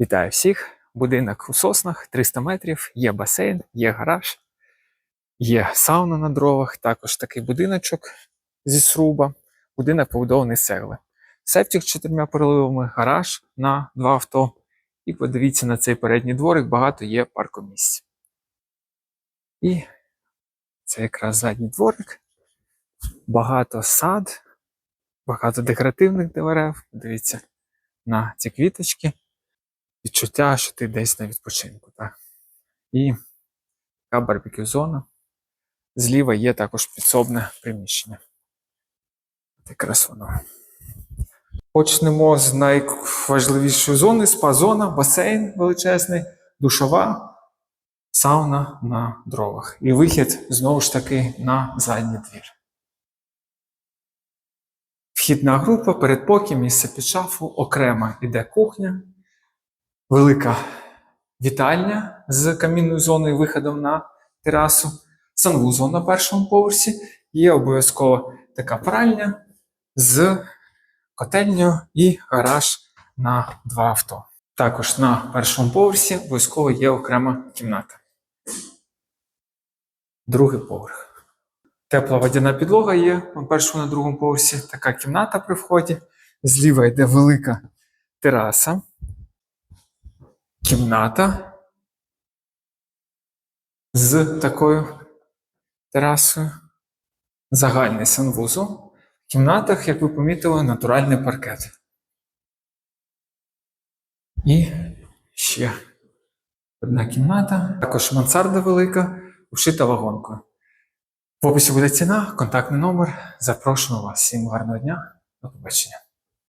Вітаю всіх! Будинок у соснах 300 метрів, є басейн, є гараж, є сауна на дровах, також такий будиночок зі сруба. Будинок побудований з цегли. Септик з чотирма переливами, гараж на два авто. І подивіться на цей передній дворик, багато є паркомісць. І це якраз задній дворик. Багато сад, багато декоративних дерев. Дивіться на ці квіточки відчуття, що ти десь на відпочинку. Так? І така барбекю зона. Зліва є також підсобне приміщення. Якраз воно. Почнемо з найважливішої зони: спа-зона, басейн величезний, душова, сауна на дровах. І вихід знову ж таки на задній двір. Вхідна група, передпокій, місце під шафу, окрема іде кухня велика вітальня з камінною зоною виходом на терасу, санвузол на першому поверсі, є обов'язково така пральня з котельнею і гараж на два авто. Також на першому поверсі обов'язково є окрема кімната. Другий поверх. Тепла водяна підлога є на першому на другому поверсі. Така кімната при вході. Зліва йде велика тераса кімната з такою терасою, загальний санвузол. В кімнатах, як ви помітили, натуральний паркет. І ще одна кімната, також мансарда велика, вшита вагонкою. В описі буде ціна, контактний номер. Запрошуємо вас. Всім гарного дня. До побачення.